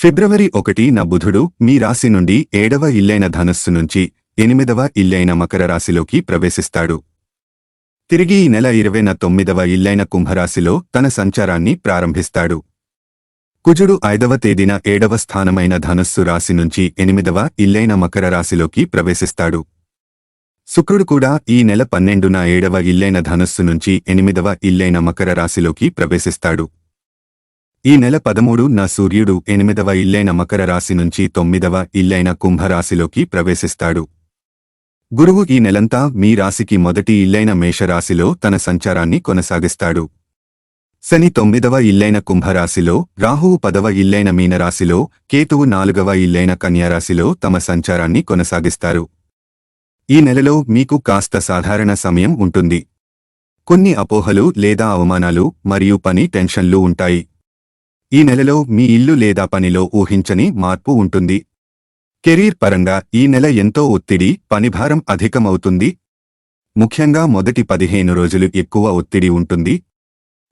ఫిబ్రవరి ఒకటి నా బుధుడు మీ రాశి నుండి ఏడవ ఇల్లైన ధనస్సు నుంచి ఎనిమిదవ ఇల్లైన మకర రాశిలోకి ప్రవేశిస్తాడు. తిరిగి ఈ నెల ఇరవైన తొమ్మిదవ ఇల్లైన కుంభరాశిలో తన సంచారాన్ని ప్రారంభిస్తాడు. కుజుడు ఐదవ తేదీన ఏడవ స్థానమైన ధనుస్సు రాశి నుంచి ఎనిమిదవ ఇల్లైన మకర రాశిలోకి ప్రవేశిస్తాడు. శుక్రుడు కూడా ఈ నెల పన్నెండున ఏడవ ఇల్లైన ధనుస్సు నుంచి ఎనిమిదవ ఇల్లైన మకర రాశిలోకి ప్రవేశిస్తాడు. ఈ నెల పదమూడు నా సూర్యుడు ఎనిమిదవ ఇల్లైన మకర రాశి నుంచి తొమ్మిదవ ఇల్లైన కుంభరాశిలోకి ప్రవేశిస్తాడు. గురువు ఈ నెలంతా మీ రాశికి మొదటి ఇల్లైన మేషరాశిలో తన సంచారాన్ని కొనసాగిస్తాడు. శని తొమ్మిదవ ఇల్లైన కుంభరాశిలో రాహువు పదవ ఇల్లైన మీనరాశిలో కేతువు నాలుగవ ఇల్లైన కన్యారాశిలో తమ సంచారాన్ని కొనసాగిస్తారు. ఈ నెలలో మీకు కాస్త సాధారణ సమయం ఉంటుంది. కొన్ని అపోహలు లేదా అవమానాలు మరియు పని టెన్షన్లు ఉంటాయి. ఈ నెలలో మీ ఇల్లు లేదా పనిలో ఊహించని మార్పు ఉంటుంది. కెరీర్ పరంగా ఈ నెల ఎంతో ఒత్తిడి పనిభారం అధికమవుతుంది. ముఖ్యంగా మొదటి పదిహేను రోజులు ఎక్కువ ఒత్తిడి ఉంటుంది.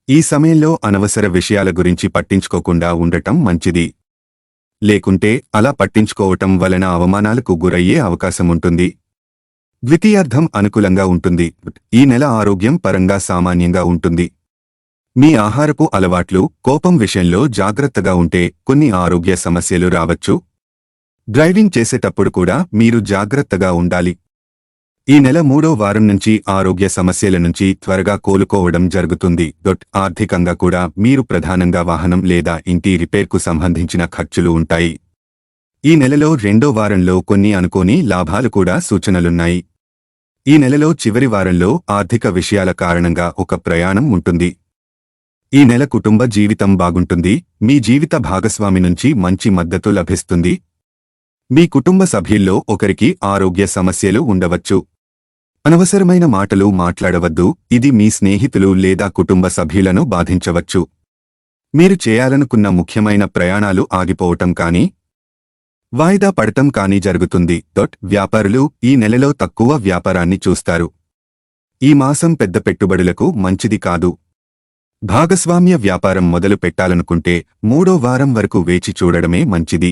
ఈ సమయంలో అనవసర విషయాల గురించి పట్టించుకోకుండా ఉండటం మంచిది. లేకుంటే అలా పట్టించుకోవటం వలన అవమానాలకు గురయ్యే అవకాశముంటుంది ద్వితీయార్థం అనుకూలంగా ఉంటుంది. ఈ నెల ఆరోగ్యం పరంగా సామాన్యంగా ఉంటుంది. మీ ఆహారపు అలవాట్లు కోపం విషయంలో జాగ్రత్తగా ఉంటే కొన్ని ఆరోగ్య సమస్యలు రావచ్చు. డ్రైవింగ్ చేసేటప్పుడు కూడా మీరు జాగ్రత్తగా ఉండాలి. ఈ నెల మూడో వారం నుంచి ఆరోగ్య సమస్యల నుంచి త్వరగా కోలుకోవడం జరుగుతుంది. డొట్ ఆర్థికంగా కూడా మీరు ప్రధానంగా వాహనం లేదా ఇంటి రిపేర్కు సంబంధించిన ఖర్చులు ఉంటాయి. ఈ నెలలో రెండో వారంలో కొన్ని అనుకోని లాభాలు కూడా సూచనలున్నాయి. ఈ నెలలో చివరి వారంలో ఆర్థిక విషయాల కారణంగా ఒక ప్రయాణం ఉంటుంది. ఈ నెల కుటుంబ జీవితం బాగుంటుంది మీ జీవిత భాగస్వామి నుంచి మంచి మద్దతు లభిస్తుంది. మీ కుటుంబ సభ్యుల్లో ఒకరికి ఆరోగ్య సమస్యలు ఉండవచ్చు. అనవసరమైన మాటలు మాట్లాడవద్దు ఇది మీ స్నేహితులు లేదా కుటుంబ సభ్యులను బాధించవచ్చు. మీరు చేయాలనుకున్న ముఖ్యమైన ప్రయాణాలు ఆగిపోవటం కానీ వాయిదా పడటం కానీ జరుగుతుంది. డొట్ వ్యాపారులు ఈ నెలలో తక్కువ వ్యాపారాన్ని చూస్తారు. ఈ మాసం పెద్ద పెట్టుబడులకు మంచిది కాదు. భాగస్వామ్య వ్యాపారం మొదలు పెట్టాలనుకుంటే మూడో వారం వరకు వేచి చూడడమే మంచిది.